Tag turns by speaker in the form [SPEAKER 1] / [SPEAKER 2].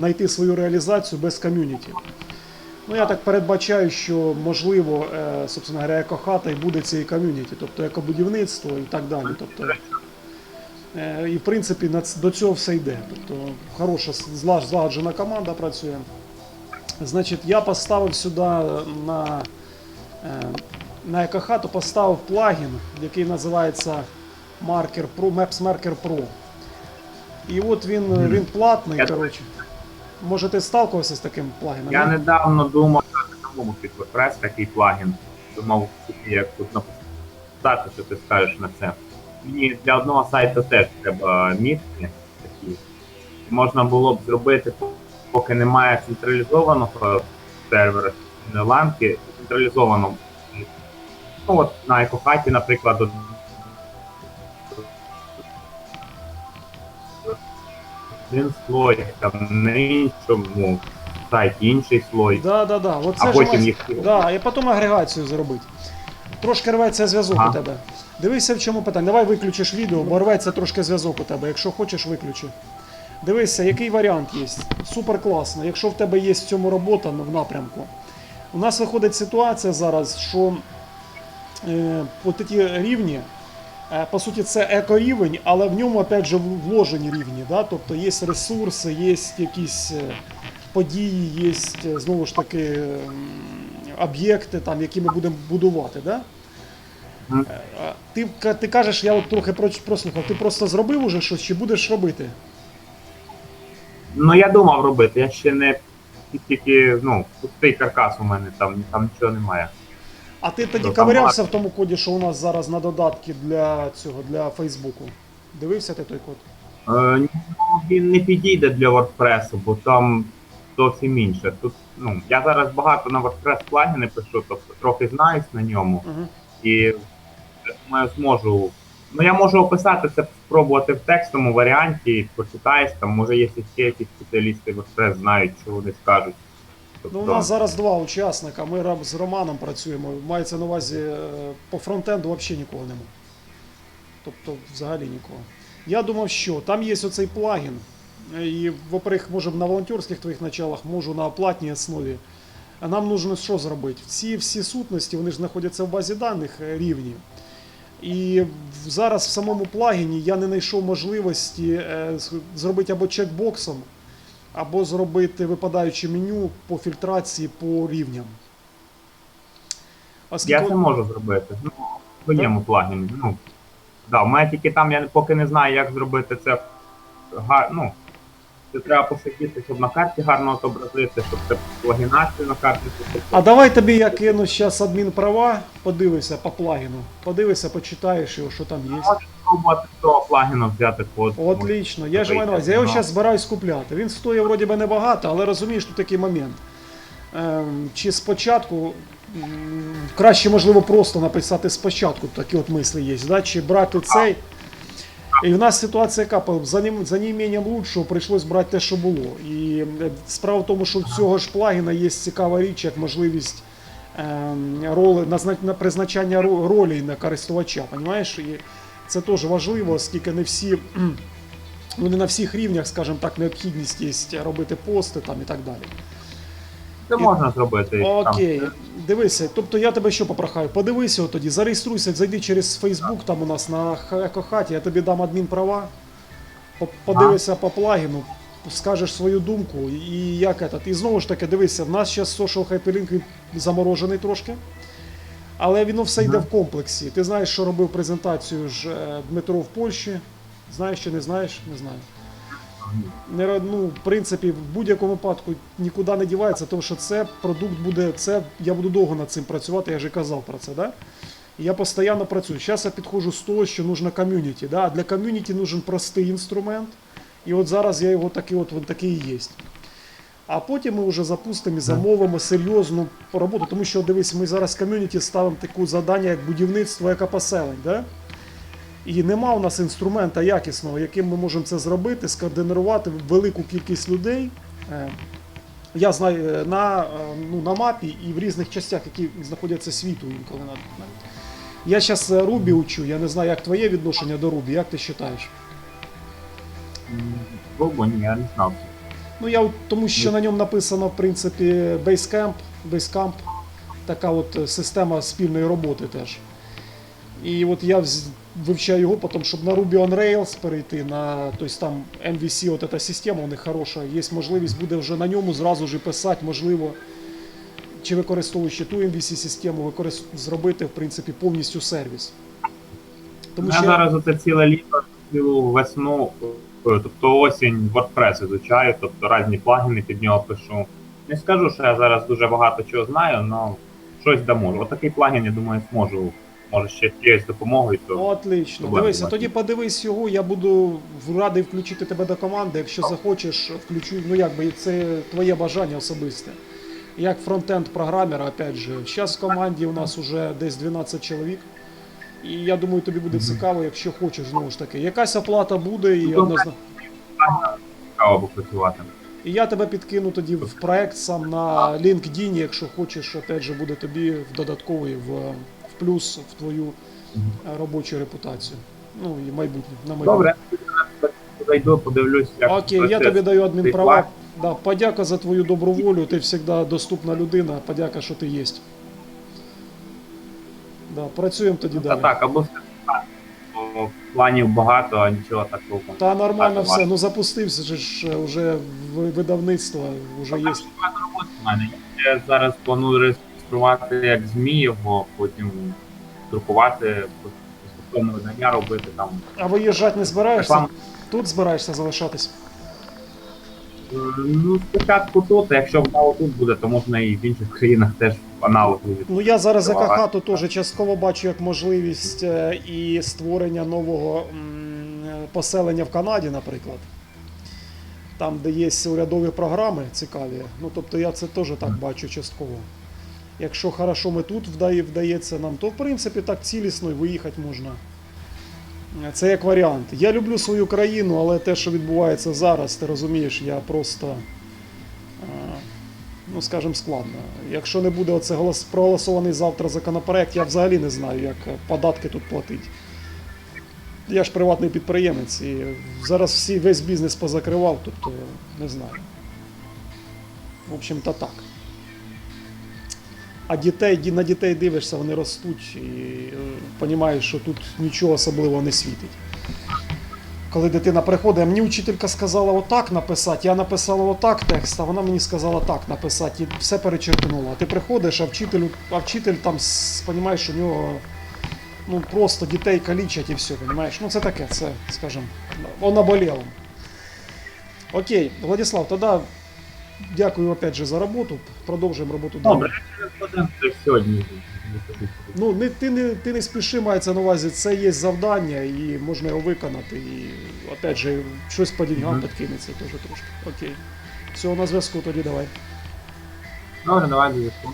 [SPEAKER 1] знайти свою реалізацію без ком'юніті. Ну, я так передбачаю, що можливо, е, собственно говоря, екохата і буде цієї ком'юніті, тобто екобудівництво і так далі. Тобто, е, і в принципі на до цього все йде. Тобто хороша зла- злагоджена команда працює. Значить, я поставив сюди на, е, на екохату поставив плагін, який називається Marker Pro, Maps Marker Pro. І от він, він платний, коротше. Може, ти сталкувався з таким плагіном?
[SPEAKER 2] Я
[SPEAKER 1] да?
[SPEAKER 2] недавно думав на самому під WordPress такий плагін. Думав, як тут написати, що ти скажеш на це. Мені для одного сайту теж треба мітки такі. Можна було б зробити, поки немає централізованого сервера, ланки, централізовано. Ну от на екохаті, наприклад, один слой, там на іншому сайті інший слой.
[SPEAKER 1] Да, да, да. От
[SPEAKER 2] А потім їх-
[SPEAKER 1] да, і потім агрегацію зробити. Трошки рветься зв'язок
[SPEAKER 2] Ага.
[SPEAKER 1] у тебе. Дивися, в чому питання. Давай виключиш відео, бо рветься трошки зв'язок у тебе. Якщо хочеш, виключи. Дивися, який варіант є. Супер класно. Якщо в тебе є в цьому робота ну, в напрямку. У нас виходить ситуація зараз, що е, от ці рівні, по суті, це екорівень, але в ньому опять же вложені рівні. Да? Тобто є ресурси, є якісь е, події, є е, знову ж таки об'єкти, там, які ми будемо будувати. Да? Е, Ти, ти кажеш, я от трохи прослухав, ти просто зробив уже щось чи будеш робити?
[SPEAKER 2] Ну я думав робити, я ще не тільки ну, пустий каркас у мене там, там нічого немає.
[SPEAKER 1] А ти тоді
[SPEAKER 2] Ну,
[SPEAKER 1] ковирявся в тому коді, що у нас зараз на додатки для цього, для Фейсбуку? Дивився ти той код?
[SPEAKER 2] Е, він не підійде для WordPress, бо там зовсім інше. Тут, ну, я зараз багато на WordPress плагіни пишу, тобто трохи знаюсь на ньому
[SPEAKER 1] Угу.
[SPEAKER 2] і я думаю, зможу. Ну я можу описати це, спробувати в текстовому варіанті, почитаєш, там може є ще якісь спеціалісти WordPress знають, що вони скажуть. Тобто,
[SPEAKER 1] Ну, у нас зараз два учасника. Ми з Романом працюємо. Мається на увазі е, по фронтенду взагалі нікого немає. Тобто, взагалі нікого. Я думав, що там є оцей плагін. е, І, во-первых, може на волонтерських твоїх началах, можу на платній основі. А нам нужно що зробити? Ці всі сутності, вони ж знаходяться в базі даних е, рівні. І зараз в самому плагіні я не знайшов можливості зробити або чекбоксом, або зробити випадаюче меню по фільтрації по рівням.
[SPEAKER 2] Я це можу зробити. Ну, в своєму плагіні. Ну, да, в мене тільки там я поки не знаю, як зробити це ну, це треба посидіти, щоб на карті гарно отобразити, щоб це плагінацію на карті.
[SPEAKER 1] А давай тобі я кину зараз адмін права, подивися по плагіну. Подивися, почитаєш його, що там є.
[SPEAKER 2] Спробувати з того взяти код.
[SPEAKER 1] Отлично, я ж маю на увазі. Я його зараз збираюсь купляти. Він стоїть вроді би небагато, але розумієш, тут такий момент. Ем, чи спочатку м, краще, можливо, просто написати спочатку такі от мислі є, да? чи брати цей. І в нас ситуація яка за, ним, за неімінням лучшого прийшлось брати те, що було. І е, справа в тому, що в цього ж плагіна є цікава річ, як можливість ем, роли, назна- на призначання ро- ролей на користувача. Понімаєш? І це теж важливо, оскільки не всі. Ну, не на всіх рівнях, скажімо так, необхідність є робити пости там і так далі.
[SPEAKER 2] Це можна зробити.
[SPEAKER 1] Окей,
[SPEAKER 2] Там,
[SPEAKER 1] дивися, тобто я тебе що попрохаю? Подивися тоді, зареєструйся, зайди через Facebook, там у нас на екохаті, я тобі дам адмінправа, по- подивися по плагіну, скажеш свою думку і як этот. І знову ж таки, дивися, в нас зараз social hyperlink заморожений трошки. Але воно все йде в комплексі. Ти знаєш, що робив презентацію ж е, Дмитро в Польщі. Знаєш чи не знаєш? Не знаю. Не, ну, в принципі, в будь-якому випадку нікуди не дівається, тому що це продукт буде, це я буду довго над цим працювати, я вже казав про це. Да? Я постійно працюю. Зараз я підходжу з того, що нужно ком'юніті. Да? А для ком'юніті нужен простий інструмент. І от зараз я його такий, от він такий і є. А потім ми вже запустимо і замовимо серйозну роботу, тому що дивись, ми зараз ком'юніті ставимо таку завдання, як будівництво екопоселень. Да? І нема у нас інструмента якісного, яким ми можемо це зробити, скоординувати велику кількість людей. Е, Я знаю е, на, е, ну, на мапі і в різних частях, які знаходяться світу інколи навіть. Я зараз Рубі учу, я не знаю, як твоє відношення до Рубі, як ти вважаєш?
[SPEAKER 2] Бо ні, я не знав.
[SPEAKER 1] Ну я тому що на ньому написано, в принципі, Basecamp, Basecamp, така от е, система спільної роботи теж. І от я вивчаю його, потім, щоб на Ruby on Rails перейти на тобто там MVC, от ця система у них хороша. Є можливість буде вже на ньому зразу ж писати, можливо, чи використовуючи ту MVC систему, використ... зробити в принципі повністю сервіс. Тому
[SPEAKER 2] я
[SPEAKER 1] що
[SPEAKER 2] зараз оце ціле літо, цілу весну, тобто осінь WordPress изучаю, тобто різні плагіни під нього пишу. Не скажу, що я зараз дуже багато чого знаю, але щось да можу. Отакий плагін, я думаю, зможу. Може ще чиєюсь допомогою, то
[SPEAKER 1] Ну, отлично. Дивися, тоді подивись його. Я буду радий включити тебе до команди. Якщо захочеш, включу. Ну якби це твоє бажання особисте. Як фронтенд програмера, опять же, зараз в команді у нас уже десь 12 чоловік. І я думаю, тобі буде цікаво, якщо хочеш, знову ж таки. Якась оплата буде і однозначно.
[SPEAKER 2] цікаво попрацювати.
[SPEAKER 1] І я тебе підкину тоді в проект сам на LinkedIn, якщо хочеш, опять же, буде тобі в додатковий в, в плюс в твою робочу репутацію. Ну і майбутнє на майбутнє.
[SPEAKER 2] Добре, зайду, подивлюсь, як
[SPEAKER 1] Окей, я
[SPEAKER 2] процес.
[SPEAKER 1] тобі даю адмінправа. Да, подяка за твою добру волю, ти завжди доступна людина, подяка, що ти є. Да, працюємо тоді
[SPEAKER 2] Та
[SPEAKER 1] далі.
[SPEAKER 2] так, або бо планів багато, а нічого так толком.
[SPEAKER 1] Та нормально все, ну запустився же ж е, вже в видавництво, вже є.
[SPEAKER 2] Багато роботи в мене. Я зараз планую реєструвати як ЗМІ його, потім друкувати, безкоштовне видання робити там.
[SPEAKER 1] А виїжджати не збираєшся?
[SPEAKER 2] Реклам.
[SPEAKER 1] Тут збираєшся залишатись.
[SPEAKER 2] Е, Ну, спочатку тут, а якщо вдало тут буде, то можна і в інших країнах теж аналоги.
[SPEAKER 1] Ну я зараз за Кахату теж частково бачу як можливість е, і створення нового поселення в Канаді, наприклад. Там, де є урядові програми цікаві. Ну тобто я це теж так бачу частково. Якщо хорошо ми тут вдає, вдається нам, то в принципі так цілісно і виїхати можна. Це як варіант. Я люблю свою країну, але те, що відбувається зараз, ти розумієш, я просто. Е, ну скажімо, складно. Якщо не буде оце голос проголосований завтра законопроект, я взагалі не знаю, як е, податки тут платити. Я ж приватний підприємець і зараз всі весь бізнес позакривав, тобто не знаю. В общем-то так. А дітей, на дітей дивишся, вони ростуть і розумієш, що тут нічого особливого не світить. Коли дитина приходить, мені вчителька сказала отак написати, я написала отак текст, а вона мені сказала так написати, і все перечеркнула. А ти приходиш, а вчитель, а вчитель там, розумієш, у нього ну, просто дітей калічать і все, розумієш? Ну це таке, це, скажімо, о наболілому. Окей, Владислав, тоді дякую опять же за роботу. Продовжуємо роботу далі.
[SPEAKER 2] Добре, сьогодні.
[SPEAKER 1] Ну, не, ти, не, ти не спіши, мається на увазі, це є завдання і можна його виконати. І опять же, щось по деньгам
[SPEAKER 2] Мгм.
[SPEAKER 1] підкинеться теж трошки. Окей. Всього на зв'язку тоді давай.
[SPEAKER 2] Добре, давай на зв'язку.